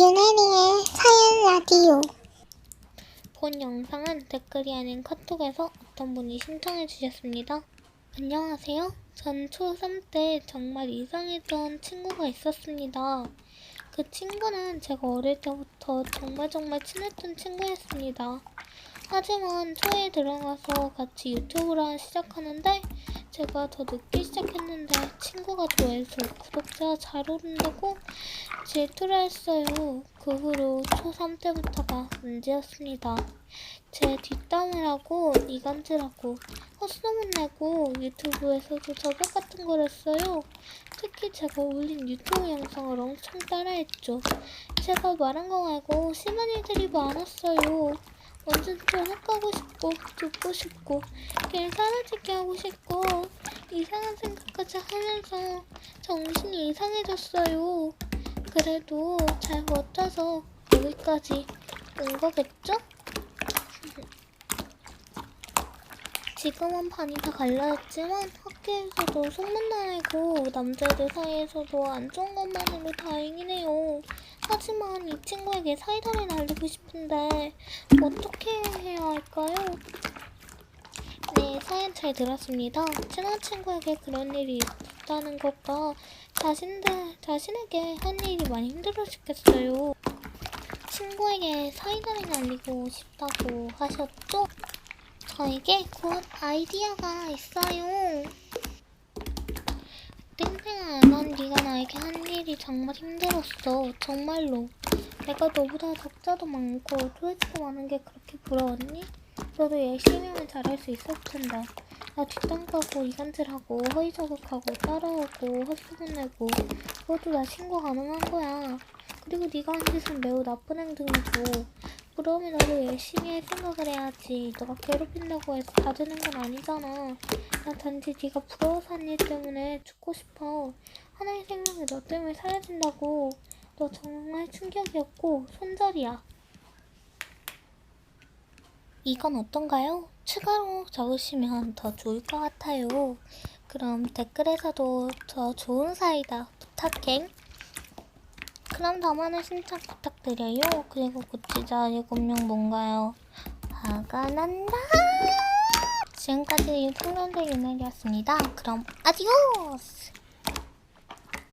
유네리의 사연 라디오. 본 영상은 댓글이 아닌 카톡에서 어떤 분이 신청해 주셨습니다. 안녕하세요. 전 초3 때 정말 이상했던 친구가 있었습니다. 그 친구는 제가 어릴 때부터 정말 정말 친했던 친구였습니다. 하지만 초에 들어가서 같이 유튜브를 시작하는데 제가 더 늦게 시작했는데 친구가 좋아해서 구독자 잘 오른다고 질투를 했어요. 그 후로 초3 때부터가 문제였습니다. 제 뒷담을 하고 이간질하고 헛소문 내고 유튜브에서도 저격 같은 걸 했어요. 특히 제가 올린 유튜브 영상을 엄청 따라했죠. 제가 말한 거 말고 심한 일들이 많았어요. 언제든 학가고 싶고 듣고 싶고 그냥 사라지게 하고 싶고 이상한 생각까지 하면서 정신이 이상해졌어요. 그래도 잘 버텨서 여기까지 온 거겠죠? 지금은 반이 다 갈라졌지만 학교에서도 소문나고 남자들 사이에서도 안 좋은 것만으로 다행이네요. 하지만 이 친구에게 사이다를 날리고 싶은데 어떻게 해야 할까요? 잘 들었습니다. 친한 친구에게 그런 일이 있다는 것과 자신들, 자신에게 한 일이 많이 힘들어 죽겠어요. 친구에게 사이다를 날리고 싶다고 하셨죠? 저에게 곧 아이디어가 있어요. 네가 나에게 한 일이 정말 힘들었어. 정말로. 내가 너보다 적자도 많고 조회수도 많은 게 그렇게 부러웠니? 너도 열심히 하면 잘할 수 있을 텐데. 나 뒷담 까고 이간질하고 허위 자극하고 따라오고 헛소문 내고 그것도 나 신고 가능한 거야. 그리고 네가 한 짓은 매우 나쁜 행동이고 그러면 나도 열심히 할 생각을 해야지. 너가 괴롭힌다고 해서 다 되는 건 아니잖아. 난 단지 네가 부러워서 한 일 때문에 죽고 싶어. 하나의 너 때문에 사라진다고. 너 정말 충격이었고 손절이야. 이건 어떤가요? 추가로 적으시면 더 좋을 것 같아요. 그럼 댓글에서도 더 좋은 사이다 부탁해. 그럼 더 많은 신청 부탁드려요. 그리고 고치자 7명 뭔가요? 화가 난다. 지금까지 풍년대 유멜이었습니다. 그럼 아디오스!